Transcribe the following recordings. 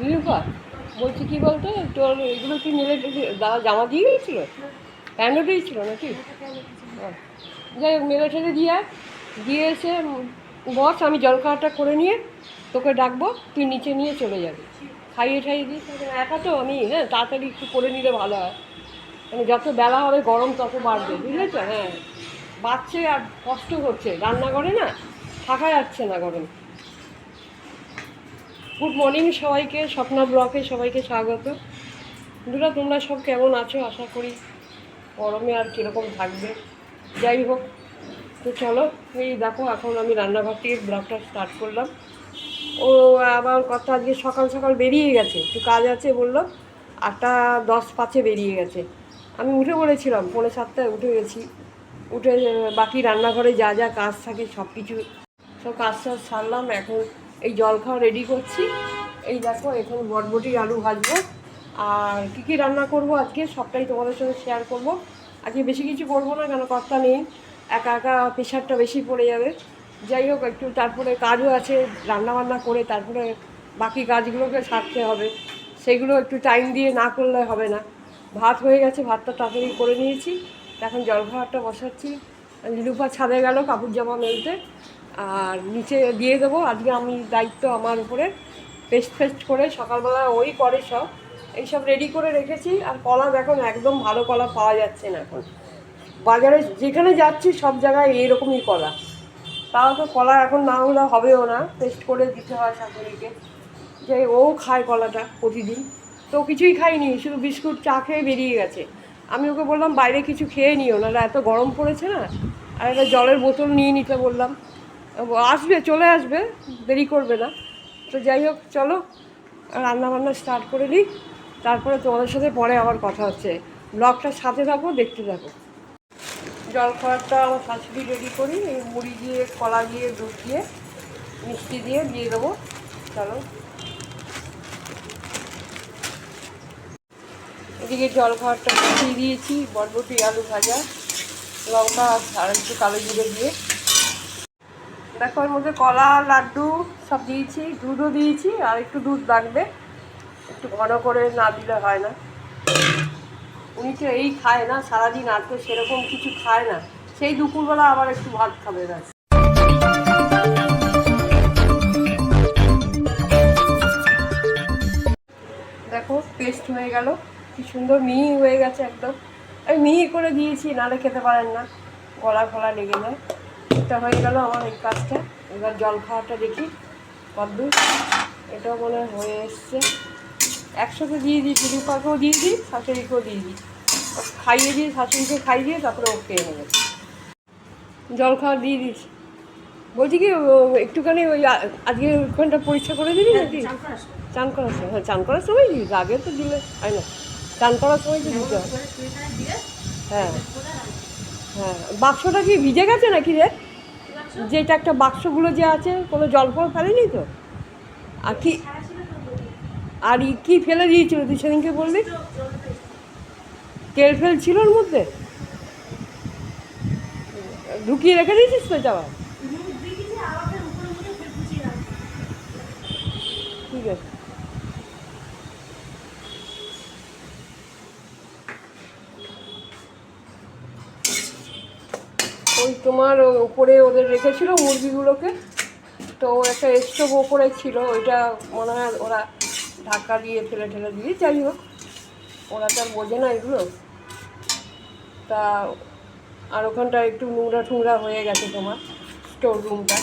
নীলুফা বলছি কি বলতো তোর এগুলো কি মিলে দাদা জামা দিয়ে গেছিল প্যান্টও দিয়েছিল নাকি? ও, যাই হোক মেলে ঠেলে দিয়ে। দিয়ে এসে বস আমি জলখাবারটা করে নিয়ে তোকে ডাকবো তুই নিচে নিয়ে চলে যাবি। খাইয়ে ঠাইয়ে দিস। একা তো আমি হ্যাঁ তাড়াতাড়ি একটু করে নিলে ভালো হয়। মানে যত বেলা হবে গরম তত বাড়বে বুঝলে তো হ্যাঁ। বাচ্চে আর কষ্ট হচ্ছে। রান্নাঘরে না থাকা যাচ্ছে না গরম। গুড মর্নিং সবাইকে, স্বপ্না ব্লকে সবাইকে স্বাগত। বন্ধুরা, তোমরা সব কেমন আছো? আশা করি গরমে আর কীরকম থাকবে। যাই হোক, তো চলো, এই দেখো, এখন আমি রান্নাঘর থেকে ব্লগটা স্টার্ট করলাম। ও আবার কথা আজকে সকাল সকাল বেরিয়ে গেছে। একটু কাজ আছে বলল, আটটা দশ পাঁচে বেরিয়ে গেছে। আমি উঠে পড়েছিলাম, পৌনে সাতটায় উঠে গেছি। উঠে, বাকি রান্নাঘরে যা যা কাজ থাকে সব কিছু সব কাজ টাজ সারলাম। এখন এই জল খাওয়া রেডি করছি। এই দেখো, এখন বটবটি আলু ভাজবো। আর কী কী রান্না করব আজকে, সবটাই তোমাদের সঙ্গে শেয়ার করব। আজকে বেশি কিছু করব না, কেন কর্তা নেই। একা একা প্রেশারটা বেশি পড়ে যাবে। যাই হোক, একটু তারপরে কাজও আছে রান্না বান্না করে তারপরে বাকি কাজগুলোকে সারতে হবে। সেগুলো একটু টাইম দিয়ে না করলে হবে না। ভাত হয়ে গেছে, ভাতটা তাড়াতাড়ি করে নিয়েছি। এখন জলখাবারটা বসাচ্ছি। লিলুপা ছাদে গেল, কাপড় জামা মেলতে। আর নিচে দিয়ে দেবো। আজকে আমি দায়িত্ব আমার উপরে। পেস্ট ফেস্ট করে সকালবেলা ওই করে সব। এইসব রেডি করে রেখেছি। আর কলা দেখুন একদম ভালো কলা পাওয়া যাচ্ছে না এখন। বাজারে যেখানে যাচ্ছি, সব জায়গায় এইরকমই কলা। তাও তো কলা এখন না হলে হবেও না। পেস্ট করে দিতে হয় শাশুড়িকে। যে ও খায় কলাটা প্রতিদিন। তো কিছুই খাইনি, শুধু বিস্কুট চা খেয়ে বেরিয়ে গেছে। আমি ওকে বললাম, বাইরে কিছু খেয়ে নিও, নাহলে এত গরম পড়েছে না? আর একটা জলের বোতল নিয়ে নিতে বললাম। আসবে, চলে আসবে, দেরি করবে না। তো যাই হোক, চলো রান্না বান্না স্টার্ট করে নিই। তারপরে তোমাদের সাথে পরে আবার কথা হচ্ছে। ব্লগটার সাথে থাকো, দেখতে থাকো। জল খাবারটা আমার শাশুড়ি রেডি করি, এই মুড়ি দিয়ে, কলা দিয়ে, দুধ দিয়ে, মিষ্টি দিয়ে দিয়ে দেবো। চলো। এদিকে জল খাবারটা বসিয়ে দিয়েছি, বরবটি, আলু ভাজা, লঙ্কা, আর একটু কালো জিরে দিয়ে। দেখো এর মধ্যে কলা, লাড্ডু সব দিয়েছি, দুধও দিয়েছি, আর একটু দুধ লাগবে। একটু ঘন করে না দিলে হয় না। উনি তো এই খায় না, সারাদিন আর তো সেরকম কিছু খায় না। সেই দুপুরবেলা আবার একটু ভাত খাবে, ব্যাস। দেখো পেস্ট হয়ে গেল। কি সুন্দর মিহি হয়ে গেছে একদম। আমি মিহি করে দিয়েছি, নালে খেতে পারেন না। গলা ফলা লেগে যায়। এটা হয়ে গেল আমার এই কাজটা। এবার জল খাওয়াটা দেখি কদ্দূর। এটাও মনে হয় হয়ে এসছে। একসাথে দিয়ে দিই পিলুপাকেও দিয়ে দিই শাশুড়িকেও দিয়ে দিই। খাইয়ে দিয়ে শাশুড়িকে খাইয়ে দিয়ে তারপরে ও খেয়ে নেবে। জল খাওয়া দিয়ে দিস বলছি কি একটুখানি ওই আজকে ওখানটা পরীক্ষা করে দিবি নাকি? চান করার সময়। হ্যাঁ চান করার সময় দিস আগে তো দিলে হয় না। চান করার সময় তো দিতে হয়। হ্যাঁ। হ্যাঁ বাক্সটা কি ভিজে গেছে নাকি রে? যেটা একটা বাক্সগুলো যে আছে, কোনো জল ফল ফেলেনি তো? আর কি আর কি ফেলে দিয়েছিল? তুই সেদিনকে বললি? তেল ফেল ছিল ওর মধ্যে? ঢুকিয়ে রেখে দিয়েছিস তো যাওয়া ঠিক আছে ওই তোমার উপরে ওদের রেখেছিল মুরগিগুলোকে। তো একটা স্টোভ ওপরে ছিল, ওইটা মনে হয় ওরা ঢাকা দিয়ে ফেলে ঠেলে দিয়ে যাই হোক। ওরা তো আর বোঝে না এগুলো। তা আর ওখানটা একটু নোংরা ঠুংরা হয়ে গেছে তোমার স্টোর রুমটা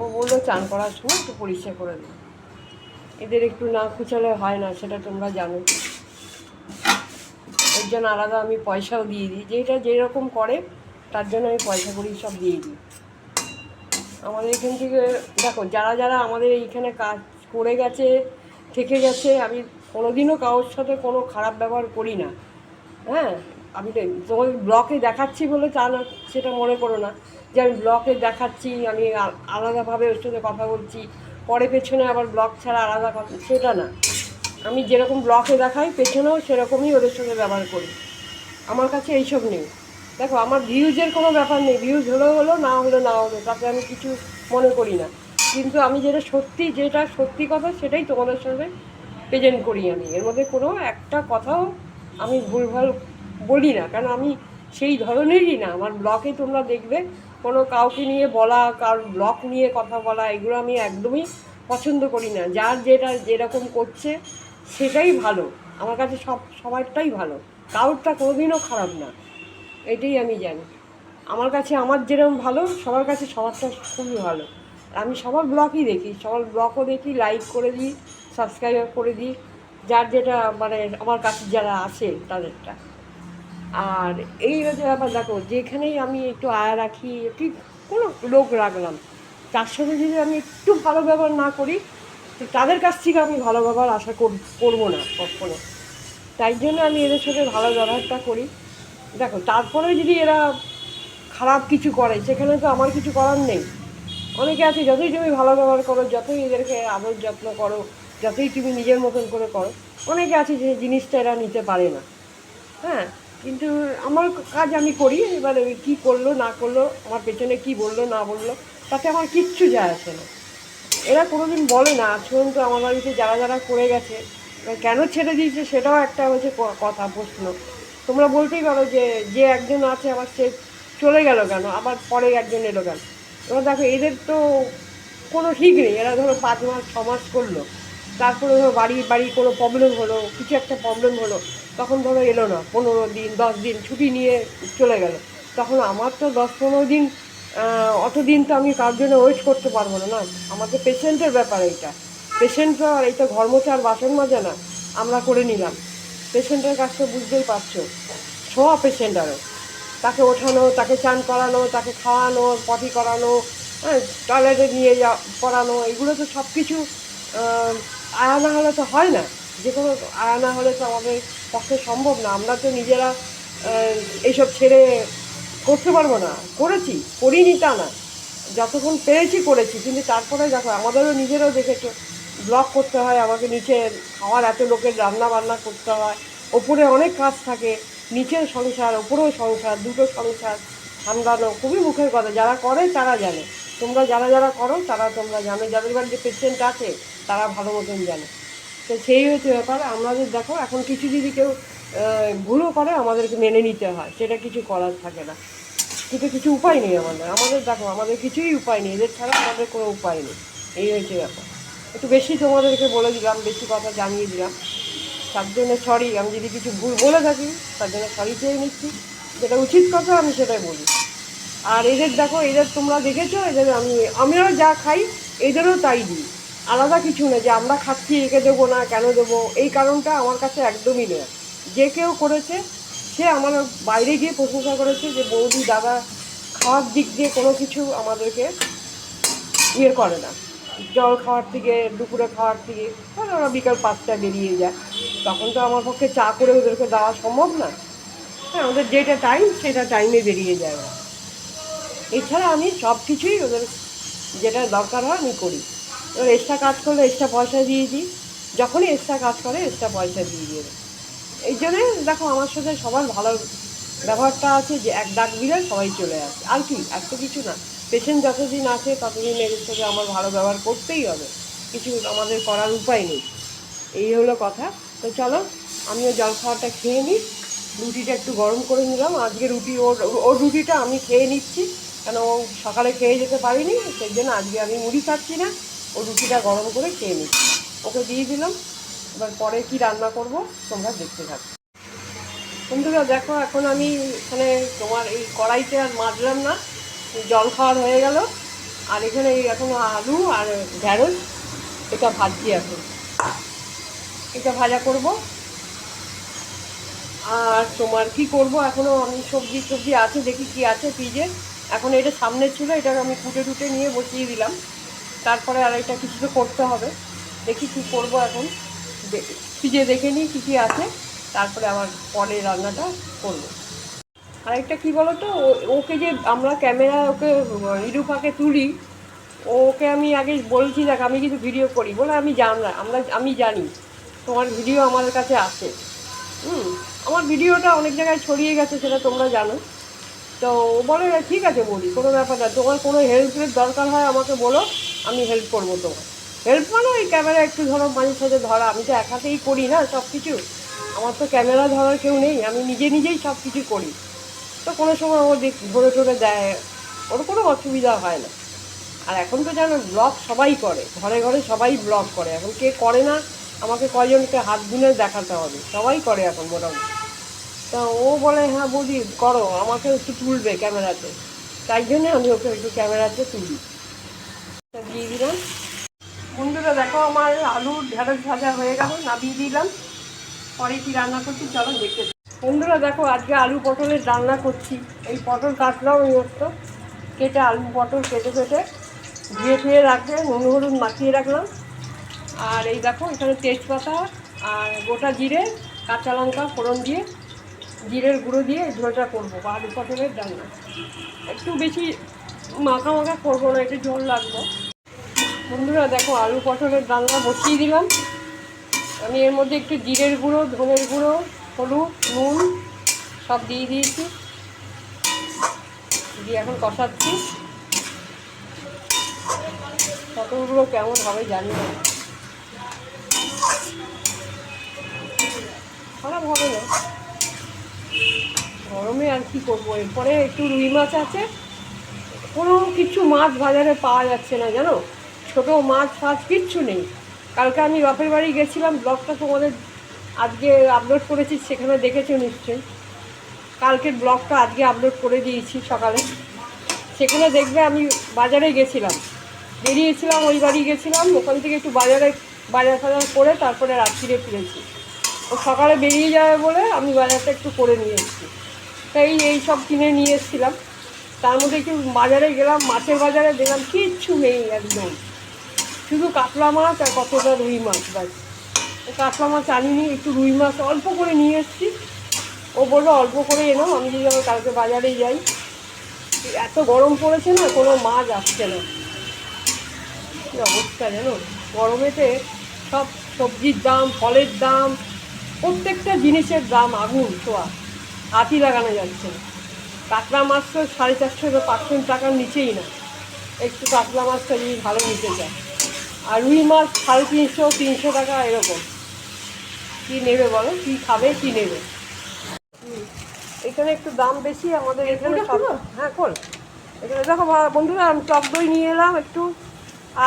ও বলল চান করার সময় একটু পরিষ্কার করে দিই এদের একটু না খুচালে হয় না, সেটা তোমরা জানো। এর জন্য আলাদা আমি পয়সাও দিয়ে দিই। যেটা যেরকম করে তার জন্য আমি পয়সা করি সব দিয়ে দিই। আমাদের এখান থেকে, দেখো, যারা যারা আমাদের এইখানে কাজ করে গেছে, থেকে গেছে, আমি কোনোদিনও কারোর সাথে কোনো খারাপ ব্যবহার করি না। হ্যাঁ? আমি তো তোমার ব্লকে দেখাচ্ছি বলে তা না, সেটা মনে করো না। যে আমি ব্লকে দেখাচ্ছি, আমি আলাদাভাবে ওর সাথে কথা বলছি, পরে পেছনে আবার ব্লক ছাড়া আলাদা কথা, সেটা না। আমি যেরকম ব্লকে দেখাই, পেছনেও সেরকমই ওদের সঙ্গে ব্যবহার করি। আমার কাছে এইসব নেই। দেখো, আমার ভিউজের কোনো ব্যাপার নেই। ভিউজ হলেও হলো না হলো না হলো, তাতে আমি কিছু মনে করি না। কিন্তু আমি যেটা সত্যি যেটা সত্যি কথা, সেটাই তোমাদের সঙ্গে প্রেজেন্ট করি আমি। এর মধ্যে কোনো একটা কথাও আমি ভুলভাল বলি না। কারণ আমি সেই ধরনেরই না। আমার ব্লগে তোমরা দেখবে, কোনো কাউকে নিয়ে বলা কার ব্লগ নিয়ে কথা বলা, এগুলো আমি একদমই পছন্দ করি না। যার যেটা যেরকম করছে, সেটাই ভালো। আমার কাছে সব, সবারটাই ভালো। কারোরটা কোনোদিনও খারাপ না। এটাই আমি জানি। আমার কাছে আমার যেরকম ভালো, সবার কাছে সবারটা খুবই ভালো। আমি সবার ব্লগই দেখি, সবার ব্লগও দেখি লাইক করে দিই সাবস্ক্রাইব করে দিই, যার যেটা মানে আমার কাছে যারা আছে তাদেরটা। আর এই হচ্ছে ব্যাপার, দেখো, যেখানেই আমি একটু আয়া রাখি ঠিক কোনো লোক রাখলাম, তার সাথে যদি আমি একটু ভালো ব্যবহার না করি, তো তাদের কাছ থেকে আমি ভালো ব্যবহার আশা করব না কখনো। তাই জন্য আমি এদের সাথে ভালো ব্যবহারটা করি। দেখো, তারপরে যদি এরা খারাপ কিছু করে, সেখানে তো আমার কিছু করার নেই। অনেকে আছে, যতই তুমি ভালো ব্যবহার করো, যতই এদেরকে আদর যত্ন করো, যতই তুমি নিজের মতন করে করো, অনেকে আছে যে জিনিসটা এরা নিতে পারে না। হ্যাঁ কিন্তু আমার কাজ আমি করি, এবারে কী করল, না করল, আমার পেছনে কি বলল, না বলল, তাতে আমার কিচ্ছু যায় আসে না। এরা কোনোদিন বলে না, আজ পর্যন্ত আমার বাড়িতে যারা যারা করে গেছে কেন ছেড়ে দিয়েছে সেটাও একটা হচ্ছে কথা, প্রশ্ন। তোমরা বলতেই পারো যে যে একজন আছে আবার সে চলে গেল কেন? আবার পরে একজন এলো কেন? এবার দেখো, এদের তো কোনো ঠিক নেই। এরা ধরো পাঁচ মাস, ছ মাস করল। তারপরে ধরো বাড়ি বাড়ি কোনো প্রবলেম হলো, কিছু একটা প্রবলেম হলো, তখন ধরো এলো না। পনেরো দিন, দশ দিন ছুটি নিয়ে চলে গেল। তখন আমার তো দশ, পনেরো দিন অত দিন তো আমি কার জন্য ওয়েট করতে পারব না না। আমাদের পেশেন্টের ব্যাপার এইটা। পেশেন্ট আর এইটা ঘর মোছা আর বাসন মাজা না, আমরা করে নিলাম। পেশেন্টের কাছে বুঝতেই পারছ। ছোঁয়া পেশেন্ট আরও তাকে ওঠানো, তাকে চান করানো, তাকে খাওয়ানো, পটি করানো হ্যাঁ টয়লেটে নিয়ে যা, পড়ানো, এগুলো তো সব কিছু আয়া না হলে তো হয় না। যে কোনো আয়া না হলে তো আমাদের পক্ষে সম্ভব না। আমরা তো নিজেরা এইসব ছেড়ে করতে পারব না। করেছি, করিনি তা না। যতক্ষণ পেরেছি, করেছি। কিন্তু তারপরে দেখো, আমাদেরও নিজেরাও দেখেছ, ব্লক করতে হয়, আমাকে নিচে খাওয়ার এত লোকের রান্না বান্না করতে হয়। ওপরে অনেক কাজ থাকে, নিচের সংসার ওপরেও সংসার, দুটো সংসার সামলানো খুবই মুখের কথা, যারা করে তারা জানে। তোমরা যারা যারা করো, তারা তোমরা জানো। যাদের বাড়িতে পেশেন্ট আছে, তারা ভালো মতন জানে। তো সেই হচ্ছে ব্যাপার। আমাদের দেখো, এখন কিছু যদি কেউ ভুলও করে, আমাদেরকে মেনে নিতে হয়। সেটা কিছু করার থাকে না। কিন্তু কিছু উপায় নেই আমাদের। আমাদের দেখো, আমাদের কিছুই উপায় নেই। এদের ছাড়া আমাদের কোনো উপায় নেই। এই হচ্ছে ব্যাপার। একটু বেশি তোমাদেরকে বলে দিলাম, বেশি কথা জানিয়ে দিলাম। তার জন্য সরি আমি যদি কিছু ভুল বলে থাকি, তার জন্য সরি চেয়ে নিচ্ছি। যেটা উচিত কথা, আমি সেটাই বলি। আর এদের দেখো, এদের তোমরা দেখেছ, এদের আমি, আমিও যা খাই, এদেরও তাই দিই। আলাদা কিছু না যে আমরা খাচ্ছি, একে দেবো না, কেন দেবো? এই কারণটা আমার কাছে একদমই নয় যে কেউ করেছে, সে আমার বাইরে গিয়ে প্রশংসা করেছে যে, বৌদি, দাদা, খাওয়ার দিক দিয়ে কোনো কিছু আমাদেরকে ইয়ে করে না। জল খাওয়ার থেকে, দুপুরে খাওয়ার থেকে ধরো ওরা বিকাল পাঁচটা বেরিয়ে যায়। তখন তো আমার পক্ষে চা করে ওদেরকে দেওয়া সম্ভব না। হ্যাঁ ওদের যেটা টাইম সেটা টাইমে বেরিয়ে যায় ওরা। এছাড়া আমি সব কিছুই ওদের যেটা দরকার হয়, আমি করি। এবার এক্সট্রা কাজ করলে এক্সট্রা পয়সা দিয়ে দিই। যখনই এক্সট্রা কাজ করে এক্সট্রা পয়সা দিয়ে দিয়ে এই জন্যে দেখো, আমার সাথে সবার ভালো ব্যবহারটা আছে যে, এক ডাক দিলে সবাই চলে আসে। আর কি? আর তো কিছু না। পেশেন্ট যতদিন আছে, ততদিন এদের সাথে আমার ভালো ব্যবহার করতেই হবে। কিছু আমাদের করার উপায় নেই। এই হলো কথা। তো চলো, আমিও জল খাওয়াটা খেয়ে নিই। রুটিটা একটু গরম করে নিলাম। আজকে রুটি ওর ওর রুটিটা আমি খেয়ে নিচ্ছি। কেন ও সকালে খেয়ে যেতে পারিনি, সেই জন্য আজকে আমি মুড়ি খাচ্ছি না। ও রুটিটা গরম করে খেয়ে নিচ্ছি ওকে দিয়ে দিলাম। এবার পরে কি রান্না করব, তোমরা দেখতে থাকো। বন্ধুরা, দেখো, এখন আমি এখানে তোমার এই কড়াইতে আর মাজলাম না। জল খাওয়ার হয়ে গেল। আর এখানে এখন আলু আর ঢ্যাঁড়স এটা ভাজছি এখন। এটা ভাজা করব। আর তোমার কি করব? এখনও আমি সবজি সবজি আছে, দেখি কি আছে ফ্রিজে। এখন এটা সামনে ছিল এটা আমি কুটে টুটে নিয়ে বসিয়ে দিলাম। তারপরে আর এটা কিছু তো করতে হবে। দেখি কি করব এখন। ফ্রিজে দেখে নিই কী কী আছে। তারপরে আবার পরে রান্নাটা করব। আরেকটা কি বলো তো ওকে যে আমরা ক্যামেরা ওকে, ইরুফাকে তুলি, ওকে আমি আগে বলছি, দেখ, আমি কিন্তু ভিডিও করি। বলে আমি জানলাম আমরা, আমি জানি, তোমার ভিডিও আমার কাছে আছে। হুম, আমার ভিডিওটা অনেক জায়গায় ছড়িয়ে গেছে, সেটা তোমরা জানো। তো ও বলে, ঠিক আছে বলি কোনো ব্যাপার না, তোমার কোনো হেল্পের দরকার হয়, আমাকে বলো, আমি হেল্প করব তোমার। হেল্প মানে ওই ক্যামেরা একটু ধরো, মাঝে সাঝে ধরা, আমি তো এক হাতেই করি না সব কিছু আমার তো ক্যামেরা ধরার কেউ নেই, আমি নিজে নিজেই সব কিছু করি। তো কোনো সময় ও ধরে টরে দেয়, ওর কোনো অসুবিধা হয় না। আর এখন তো জানো ব্লগ সবাই করে। ঘরে ঘরে সবাই ব্লগ করে। এখন কে করে না, আমাকে কয়জনকে হাত গুনে দেখাতে হবে। সবাই করে এখন মোটামুটি। তা ও বলে হ্যাঁ বৌদি, করো। আমাকে একটু তুলবে ক্যামেরাতে। তাই জন্যে আমি ওকে একটু ক্যামেরাতে তুলি। দিয়ে দিলাম। বন্ধুরা, দেখো আমার আলুর ঢেঁড়স ভাজা হয়ে গেল, নামিয়ে দিলাম। পরে কি রান্না করছি। চলো দেখতে বন্ধুরা, দেখো আজকে আলু পটলের রান্না করছি। এই পটল কাটলাম এই মস্ত কেটে আলু পটল কেটে কেটে ধুয়ে ধুয়ে রাখবে নুন হলুদ মাখিয়ে রাখলাম। আর এই দেখো, এখানে তেজপাতা আর গোটা জিরে, কাঁচা লঙ্কা ফোড়ন দিয়ে, জিরের গুঁড়ো দিয়ে ঝোলটা করব বা আলু পটলের রান্না। একটু বেশি মাখা মাখা করব না, একটু ঝোল লাগবো। বন্ধুরা, দেখো আলু পটলের রান্না বসিয়ে দিলাম। আমি এর মধ্যে একটু জিরের গুঁড়ো, ধনের গুঁড়ো হলুদ, নুন, সব দিয়ে দিয়েছি। দিয়ে এখন কষাচ্ছি। পটলগুলো কেমন হবে জানি না। খারাপ হবে না। গরমে আর কি করব? এরপরে একটু রুই মাছ আছে। কোনো কিছু মাছ বাজারে পাওয়া যাচ্ছে না, জানো? ছোটো মাছ ফাছ কিচ্ছু নেই। কালকে আমি বাপের বাড়ি গেছিলাম, ব্লগটা তোমাদের আজকে আপলোড করেছি, সেখানে দেখেছ নিশ্চয়ই। কালকের ব্লগটা আজকে আপলোড করে দিয়েছি সকালে। সেখানে দেখবে আমি বাজারে গেছিলাম। বেরিয়েছিলাম, ওই বাড়ি গেছিলাম, ওখান থেকে একটু বাজারে, বাজার ফাজার করে তারপরে রাত্রিরে ফিরেছি। ও সকালে বেরিয়ে যাবে বলে আমি বাজারটা একটু করে নিয়ে এসেছি। তাই এই সব কিনে নিয়ে এসেছিলাম। তার মধ্যে একটু বাজারে গেলাম, মাছের বাজারে দেখলাম কিচ্ছু নেই একদম। শুধু কাতলা মাছ আর কতটা রুই মাছ ও কাতলা মাছ আনিনি একটু রুই মাছ অল্প করে নিয়ে এসেছি। ও বলল, অল্প করে এলাম আমি যদি আবার কালকে বাজারে যাই। এত গরম পড়েছে না, কোনো মাছ আসছে না। কী অবস্থা জানো? গরমেতে সব সবজির দাম, ফলের দাম, প্রত্যেকটা জিনিসের দাম আগুন, ছোঁয়া। হাতি লাগানো যাচ্ছে না। কাতলা মাছ তো সাড়ে চারশো বা পাঁচশো টাকার নিচেই না। একটু কাতলা মাছটা যদি ভালো নিতে চায়। আর রুই মাছ সাড়ে তিনশো তিনশো টাকা এরকম। কী নেবে বলো? কী খাবে কী নেবে। এখানে একটু দাম বেশি আমাদের এখানে হ্যাঁ খোল। এখানে দেখো বন্ধুরা আমি টক দই নিয়ে এলাম একটু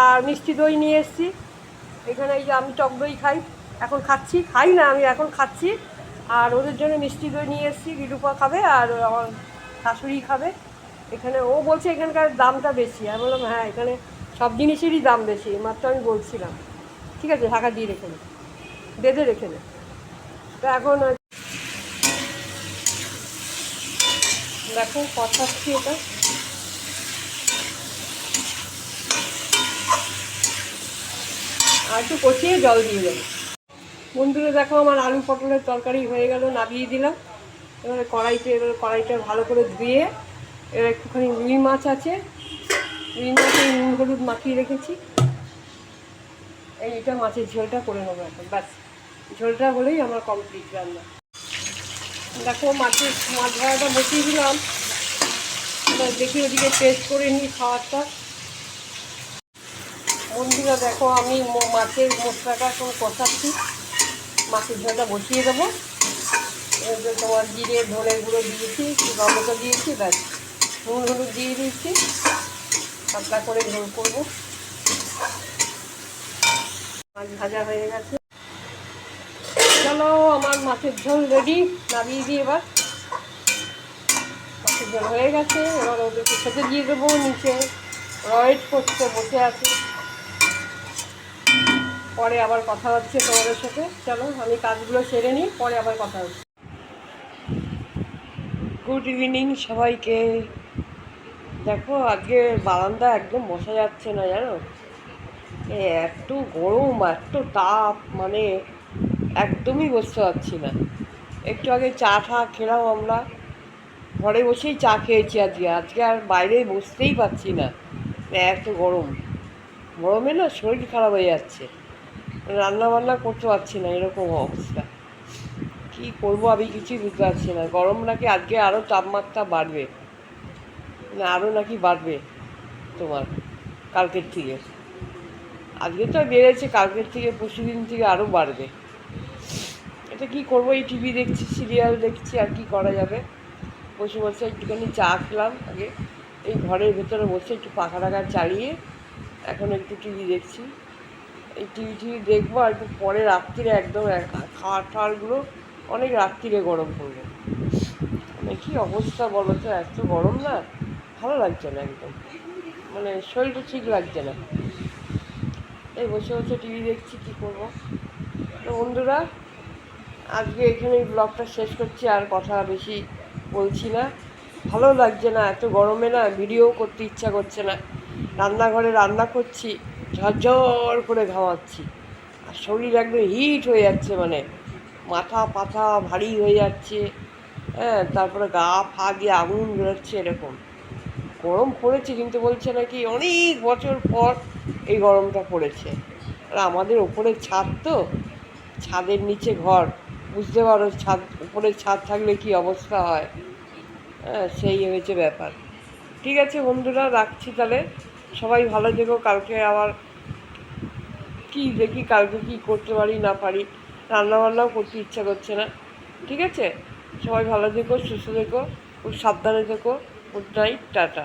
আর মিষ্টি দই নিয়ে এসেছি। এখানে এই যে আমি টক দই খাই এখন খাচ্ছি। খাই না আমি এখন খাচ্ছি। আর ওদের জন্য মিষ্টি দই নিয়ে এসেছি বিরূপা খাবে আর আমার শাশুড়ি খাবে। এখানে ও বলছে এখানকার দামটা বেশি। আমি বললাম হ্যাঁ এখানে সব জিনিসেরই দাম বেশি মাত্র আমি বলছিলাম। ঠিক আছে ঢাকা দিয়ে রেখে বেঁধে রেখে নে তো এখন দেখো কষাচ্ছি এটা। আর একটু কষিয়ে জল দিয়ে দেবো। বন্ধুরা, দেখো, আমার আলু পটলের তরকারি হয়ে গেল নামিয়ে দিলাম। এবারে কড়াইতে এবার কড়াইটা ভালো করে ধুয়ে এবার একটুখানি রুই মাছ আছে। রুই মাছে নুন হলুদ মাখিয়ে রেখেছি। এইটা মাছের ঝোলটা করে নেব এখন, ব্যাস। ঝোলটা হলেই আমার কমপ্লিট রান্না। দেখো মাছের মাছ ভাড়াটা বসিয়ে দিলাম। দেখি ওদিকে টেস্ট করে নিই খাবারটা। বন্ধুরা, দেখো আমি মাছের মশলাটা এখন কষাচ্ছি। মাছের ঝোলটা বসিয়ে দেবো। তোমার জিরে ধনে গুঁড়ো দিয়েছি টমেটো দিয়েছি, ব্যাস। নুন, হলুদ দিয়ে দিয়েছি। পাতলা করে ঝোল করব। মাছ ভাজা হয়ে গেছে। চলো, আমার মাছের ঝোল রেডি নামিয়ে দিই এবার। মাছের ঝোল হয়ে গেছে, এবার ওদেরকে খেতে দিয়ে দেবো নিচে। ওয়েট করছে বসে আছে। পরে আবার কথা হচ্ছে তোমাদের সাথে। চলো, আমি কাজগুলো সেরে নিই, পরে আবার কথা হচ্ছে। গুড ইভিনিং সবাইকে। দেখো, আজকে বারান্দা একদম বসা যাচ্ছে না, জানো? এত গরম, এত তাপ মানে একদমই বসতে পারছি না। একটু আগে চা ঠা খেলাম আমরা। ঘরে বসেই চা খেয়েছি আজকে। আজকে আর বাইরে বসতেই পারছি না। এত গরম। গরমে না শরীর খারাপ হয়ে যাচ্ছে। রান্না বান্না করতে পারছি না, এরকম অবস্থা। কি করব আমি কিছুই বুঝতে পারছি না। গরম নাকি আজকে আরও তাপমাত্রা বাড়বে। না আরও নাকি বাড়বে তোমার কালকের থেকে। আজকে তো বেড়েছে, কালকের থেকে পরশু দিন থেকে আরও বাড়বে। এটা কি করব? এই টিভি দেখছি সিরিয়াল দেখছি, আর কি করা যাবে? বসে বসে একটুখানি চা খেলাম আগে। এই ঘরের ভেতরে বসে একটু পাখা টাখা চালিয়ে এখন একটু টিভি দেখছি। এই টিভি টিভি দেখব আর একটু পরে রাত্রিরে একদম এক- খাওয়ার টাওয়ারগুলো অনেক রাত্রিরে গরম করব। মানে কী অবস্থা বলো তো? এত গরম না? ভালো লাগছে না একদম। মানে শরীরটা ঠিক লাগছে না। এই বসে বসে টিভি দেখছি, কী করব? তো বন্ধুরা আজকে এখানে ব্লগটা শেষ করছি, আর কথা বেশি বলছি না। ভালো লাগছে না, এত গরমে না ভিডিও করতে ইচ্ছা করছে না। রান্নাঘরে রান্না করছি, ঝরঝর করে ঘামাচ্ছি। আর শরীর একদম হিট হয়ে যাচ্ছে মানে মাথা পাথা ভারী হয়ে যাচ্ছে। হ্যাঁ তারপরে গা ফা দিয়ে আগুন বেরোচ্ছে এরকম। গরম পড়েছে কিন্তু বলছে নাকি, অনেক বছর পর এই গরমটা পড়েছে। আর আমাদের ওপরের ছাদ তো, ছাদের নিচে ঘর। বুঝতে পারো, ছাদ উপরে ছাদ থাকলে কি অবস্থা হয়? হ্যাঁ সেই হয়েছে ব্যাপার। ঠিক আছে বন্ধুরা, রাখছি তাহলে। সবাই ভালো থেকো, কালকে আবার কি দেখি, কালকে কি করতে পারি, না পারি, রান্নাবান্নাও করতে ইচ্ছা করছে না। ঠিক আছে? সবাই ভালো থেকো, সুস্থ থেকো, খুব সাবধানে থেকো। Good night, tata.